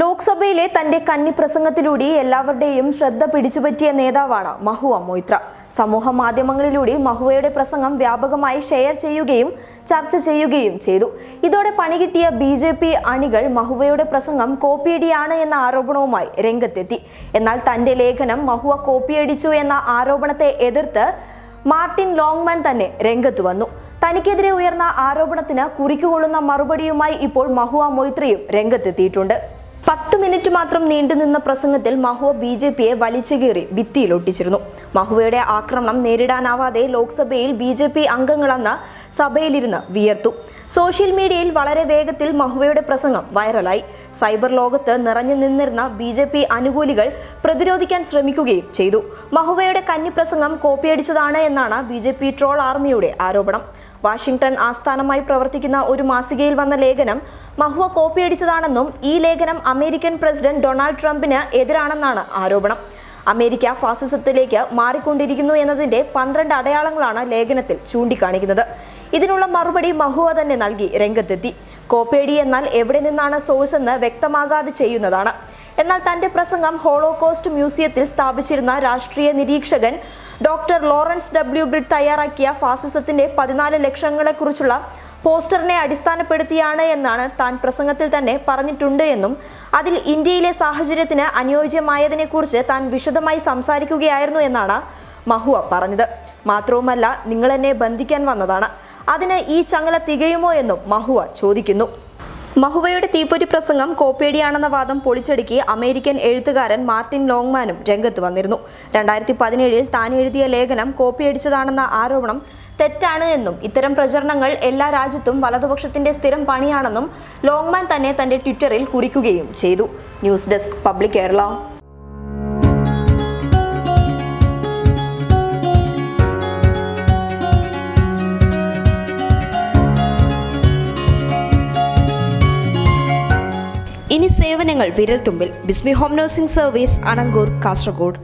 ലോക്സഭയിലെ തന്റെ കന്നി പ്രസംഗത്തിലൂടെ എല്ലാവരുടെയും ശ്രദ്ധ പിടിച്ചുപറ്റിയ നേതാവാണ് മഹുവ മൊയ്ത്ര സമൂഹ മാധ്യമങ്ങളിലൂടെ മഹുവയുടെ പ്രസംഗം വ്യാപകമായി ഷെയർ ചെയ്യുകയും ചർച്ച ചെയ്യുകയും ചെയ്തു. ഇതോടെ പണികിട്ടിയ ബി ജെ പി അണികൾ മഹുവയുടെ പ്രസംഗം കോപ്പിയടിയാണ് എന്ന ആരോപണവുമായി രംഗത്തെത്തി. എന്നാൽ തന്റെ ലേഖനം മഹുവ കോപ്പിയടിച്ചു എന്ന ആരോപണത്തെ എതിർത്ത് മാർട്ടിൻ ലോങ്മാൻ തന്നെ രംഗത്ത് വന്നു. തനിക്കെതിരെ ഉയർന്ന ആരോപണത്തിന് കുറിക്കുകൊള്ളുന്ന മറുപടിയുമായി ഇപ്പോൾ മഹുവ മൊയ്ത്രയും രംഗത്തെത്തിയിട്ടുണ്ട്. പത്ത് മിനിറ്റ് മാത്രം നീണ്ടുനിന്ന പ്രസംഗത്തിൽ മഹുവ ബി ജെ പിയെ വലിച്ചുകീറി ഭിത്തിയിലൊട്ടിച്ചിരുന്നു മഹുവയുടെ ആക്രമണം നേരിടാനാവാതെ ലോക്സഭയിൽ ബി ജെ പി അംഗങ്ങളെന്ന് സഭയിലിരുന്ന് വിയർത്തു. സോഷ്യൽ മീഡിയയിൽ വളരെ വേഗത്തിൽ മഹുവയുടെ പ്രസംഗം വൈറലായി. സൈബർ ലോകത്ത് നിറഞ്ഞു നിന്നിരുന്ന ബി ജെ പി അനുകൂലികൾ പ്രതിരോധിക്കാൻ ശ്രമിക്കുകയും ചെയ്തു. മഹുവയുടെ കന്നി പ്രസംഗം കോപ്പിയടിച്ചതാണ് എന്നാണ് ബി ജെ പി ട്രോൾ ആർമിയുടെ ആരോപണം. വാഷിംഗ്ടൺ ആസ്ഥാനമായി പ്രവർത്തിക്കുന്ന ഒരു മാസികയിൽ വന്ന ലേഖനം മഹുവ കോപ്പിയടിച്ചതാണെന്നും ഈ ലേഖനം അമേരിക്കൻ പ്രസിഡന്റ് ഡൊണാൾഡ് ട്രംപിന് എതിരാണെന്നാണ് ആരോപണം. അമേരിക്ക ഫാസിസത്തിലേക്ക് മാറിക്കൊണ്ടിരിക്കുന്നു എന്നതിന്റെ പന്ത്രണ്ട് അടയാളങ്ങളാണ് ലേഖനത്തിൽ ചൂണ്ടിക്കാണിക്കുന്നത്. ഇതിനുള്ള മറുപടി മഹുവ തന്നെ നൽകി രംഗത്തെത്തി. കോപ്പേടി എന്നാൽ എവിടെ നിന്നാണ് സോഴ്സ് എന്ന് വ്യക്തമാകാതെ ചെയ്യുന്നതാണ്. എന്നാൽ തന്റെ പ്രസംഗം ഹോളോകോസ്റ്റ് മ്യൂസിയത്തിൽ സ്ഥാപിച്ചിരുന്ന രാഷ്ട്രീയ നിരീക്ഷകൻ ഡോക്ടർ ലോറൻസ് ഡബ്ല്യു ബ്രിഡ് തയ്യാറാക്കിയ ഫാസിസത്തിന്റെ പതിനാല് ലക്ഷങ്ങളെക്കുറിച്ചുള്ള പോസ്റ്ററിനെ അടിസ്ഥാനപ്പെടുത്തിയാണ് എന്നാണ് താൻ പ്രസംഗത്തിൽ തന്നെ പറഞ്ഞിട്ടുണ്ട് എന്നും അതിൽ ഇന്ത്യയിലെ സാഹചര്യത്തിന് അനുയോജ്യമായതിനെക്കുറിച്ച് താൻ വിശദമായി സംസാരിക്കുകയായിരുന്നു എന്നാണ് മഹുവ പറഞ്ഞത്. മാത്രവുമല്ല നിങ്ങൾ എന്നെ ബന്ധിക്കാൻ വന്നതാണ്. അതിന് ഈ ചങ്ങല തികയുമോ എന്നും മഹുവ ചോദിക്കുന്നു. മഹുവയുടെ തീപ്പൊരി പ്രസംഗം കോപ്പേടിയാണെന്ന വാദം പൊളിച്ചടുക്കി അമേരിക്കൻ എഴുത്തുകാരൻ മാർട്ടിൻ ലോങ്മാനും രംഗത്ത് വന്നിരുന്നു. രണ്ടായിരത്തി പതിനേഴിൽ താൻ എഴുതിയ ലേഖനം കോപ്പിയടിച്ചതാണെന്ന ആരോപണം തെറ്റാണ് എന്നും ഇത്തരം പ്രചരണങ്ങൾ എല്ലാ രാജ്യത്തും വലതുപക്ഷത്തിന്റെ സ്ഥിരം പണിയാണെന്നും ലോങ്മാൻ തന്നെ തന്റെ ട്വിറ്ററിൽ കുറിക്കുകയും ചെയ്തു. News desk public Kerala. ഇനി സേവനങ്ങൾ വിരൽത്തുമ്പിൽ. Bismi home nursing service Anangoor Kasaragod.